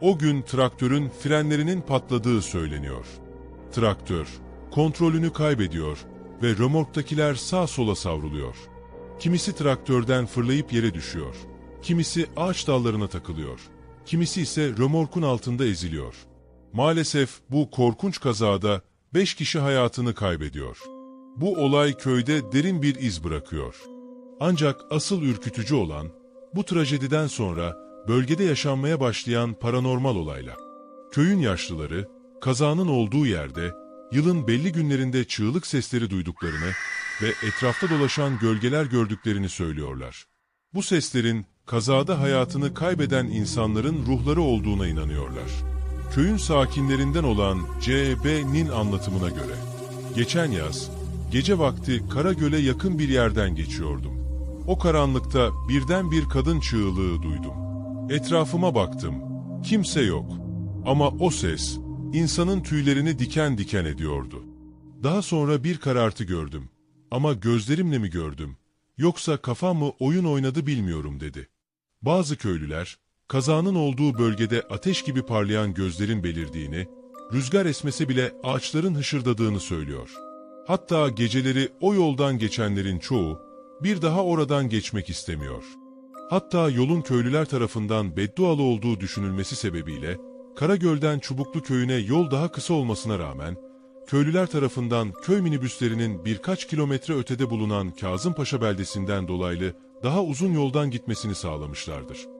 O gün traktörün frenlerinin patladığı söyleniyor. Traktör kontrolünü kaybediyor ve römorktakiler sağ sola savruluyor. Kimisi traktörden fırlayıp yere düşüyor. Kimisi ağaç dallarına takılıyor. Kimisi ise römorkun altında eziliyor. Maalesef bu korkunç kazada 5 kişi hayatını kaybediyor. Bu olay köyde derin bir iz bırakıyor. Ancak asıl ürkütücü olan bu trajediden sonra bölgede yaşanmaya başlayan paranormal olaylar. Köyün yaşlıları kazanın olduğu yerde yılın belli günlerinde çığlık sesleri duyduklarını ve etrafta dolaşan gölgeler gördüklerini söylüyorlar. Bu seslerin kazada hayatını kaybeden insanların ruhları olduğuna inanıyorlar. Köyün sakinlerinden olan C.B.'nin anlatımına göre, geçen yaz gece vakti Karagöl'e yakın bir yerden geçiyordum. O karanlıkta birden bir kadın çığlığı duydum. Etrafıma baktım. Kimse yok. Ama o ses insanın tüylerini diken diken ediyordu. Daha sonra bir karartı gördüm. Ama gözlerimle mi gördüm? Yoksa kafam mı oyun oynadı bilmiyorum dedi. Bazı köylüler, kazanın olduğu bölgede ateş gibi parlayan gözlerin belirdiğini, rüzgar esmese bile ağaçların hışırdadığını söylüyor. Hatta geceleri o yoldan geçenlerin çoğu, bir daha oradan geçmek istemiyor. Hatta yolun köylüler tarafından beddualı olduğu düşünülmesi sebebiyle, Karagöl'den Çubuklu köyüne yol daha kısa olmasına rağmen, köylüler tarafından köy minibüslerinin birkaç kilometre ötede bulunan Kazımpaşa beldesinden dolaylı daha uzun yoldan gitmesini sağlamışlardır.